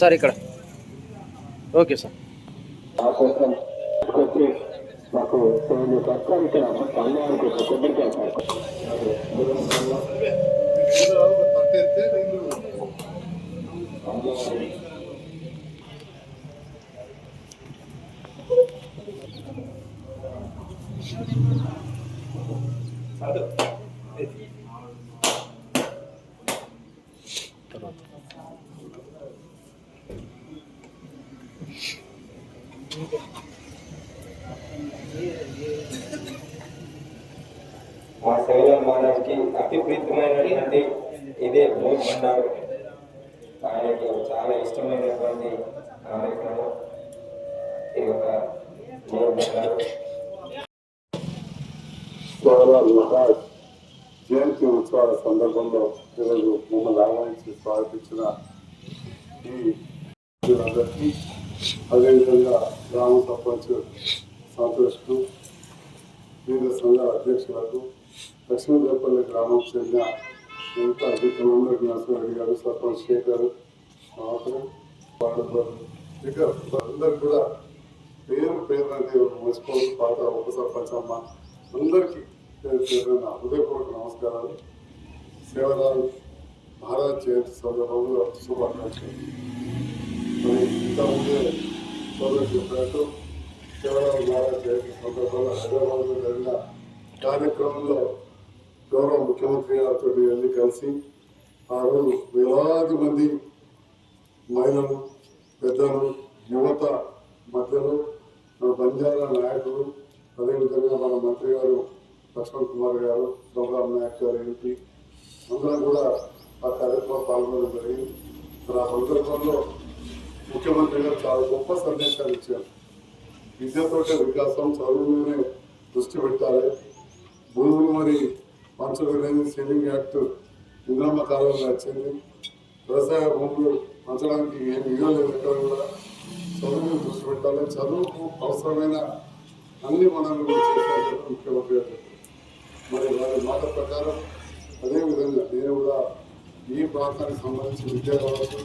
Sir ఇక్కడ okay sir ఆ మా శైలం మానవుడికి అతి ప్రీతమైనటువంటి ఇదే భోగ్ భండారు ఆయనకి చాలా ఇష్టమైనటువంటి కార్యక్రమం ఈ యొక్క మహారాజ్ జయంతి ఉత్సవాల సందర్భంలో ఈరోజు మమ్మల్ని ఆహ్వానించి స్వాగతించిన ఈ అందరికీ అదేవిధంగా గ్రామ సర్పంచ్ సంతోష్కు వివిధ సంఘాల అధ్యక్షులకు లక్ష్మీదేవపల్లి గ్రామం చెందిన ఎంత అధికమందరికి నరసింహారెడ్డి గారు సర్పంచ్ శేఖర్ మాత్రం. వాళ్ళు ఇక అందరు కూడా పేరు పేరు అంటే మర్చిపోదు పాత ఉప సర్పంచ్ అమ్మ. అందరికీ పేరు పేరు హృదయపూర్వక నమస్కారాలు. సేవలాల్ మహారాజ్ జయంతి సందర్భంలో శుభాకాంక్షలు. ఇంతకుముందు సోదరు చెప్పినట్టు కేవలం మహారాజ్ జయంతి సందర్భంలో హైదరాబాద్లో జరిగిన కార్యక్రమంలో గౌరవ ముఖ్యమంత్రి గారితో వెళ్ళి కలిసి ఆ రోజు వేలాది మంది మహిళలు పెద్దలు యువత మధ్యలో మన బంజారా నాయకులు అదేవిధంగా మన మంత్రి గారు లక్ష్మణ్ కుమార్ గారు ప్రోగ్రామ్ నాయక్ గారు ఎంపీ అందరం కూడా ఆ కార్యక్రమం పాల్గొనడం జరిగింది. ఆ సందర్భంలో ముఖ్యమంత్రి గారు చాలా గొప్ప సందేశాలు ఇచ్చారు. విద్యతోటే వికాసం చదువులోనే దృష్టి పెట్టాలి. భూములు మరి పంచడం సేవింగ్ యాక్ట్ ఇంద్రమ్మ కాలంలో వచ్చింది వ్యవసాయ భూములు పంచడానికి ఏం ఇవ్వలేదు కూడా చదువు దృష్టి పెట్టాలి. చదువుకు అవసరమైన అన్ని మనం చేశారు ముఖ్యమంత్రి గారు. మరి వారి మాట ప్రకారం అదేవిధంగా నేను కూడా ఈ ప్రాంతానికి సంబంధించి విద్య కావచ్చు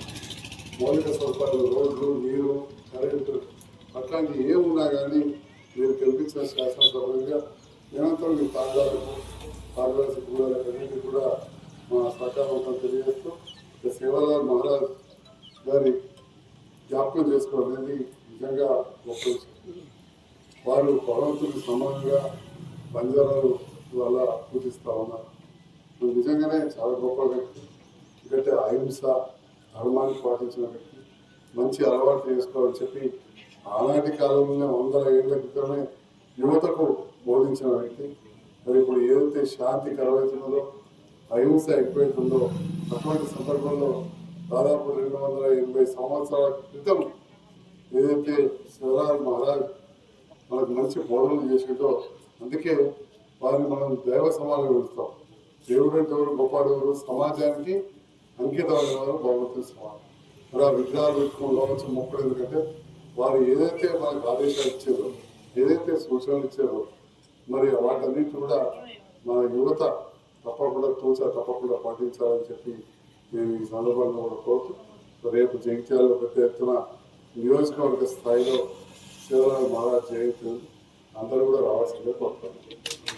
మౌలిక సదుపాయాలు రోడ్లు నీరు కరెంటు అట్లాంటి ఏమున్నా కానీ మీరు కల్పించిన శాసనసభ్యులుగా నిరంతరం మీ తాగాలకు కూడా అన్నింటికి కూడా మా సహకారం తెలియజేస్తూ ఇక సేవలాల్ మహారాజ్ గారి జ్ఞాపకం చేసుకోవడం అనేది నిజంగా గొప్ప వారు భగవంతుడికి సమానంగా బంజారాలు వల్ల పూజిస్తూ ఉన్నారు. నిజంగానే చాలా గొప్ప వ్యక్తి. ఎందుకంటే అహింస ధర్మాన్ని పాటించిన వ్యక్తి. మంచి అలవాటు చేసుకోవాలని చెప్పి ఆనాటి కాలంలోనే వందల ఏళ్ళ క్రితమే యువతకు బోధించిన వ్యక్తి. మరి ఇప్పుడు ఏదైతే శాంతి కరువైతున్నదో అహింస ఎక్కువైతుందో అటువంటి సందర్భంలో దాదాపు రెండు వందల ఎనభై సంవత్సరాల క్రితం ఏదైతే శివరాజ్ మహారాజ్ మనకు మంచి బోధనలు చేసిందో అందుకే వారిని మనం దైవ సమానం పెడతాం. దేవుడు అంటే ఎవరు? గొప్పవాడు సమాజానికి అంకితాలు వారు భగవంతుని సమానం మరి ఆ విగ్రహాలు పెట్టుకుని కావచ్చు మొక్కలు ఎందుకంటే వారు ఏదైతే మనకు ఆదేశాలు ఇచ్చారో ఏదైతే సూచనలు ఇచ్చారో మరి వాటన్నిటి కూడా మన యువత తప్పకుండా తోచా తప్పకుండా పాటించాలని చెప్పి నేను ఈ సందర్భంగా కూడా కోరుతూ రేపు జగిత్యాలలో పెద్ద ఎత్తున నియోజకవర్గ స్థాయిలో శివరాజు మహారాజ్ జయంతి అందరూ కూడా రావాల్సిందే కోరుతాను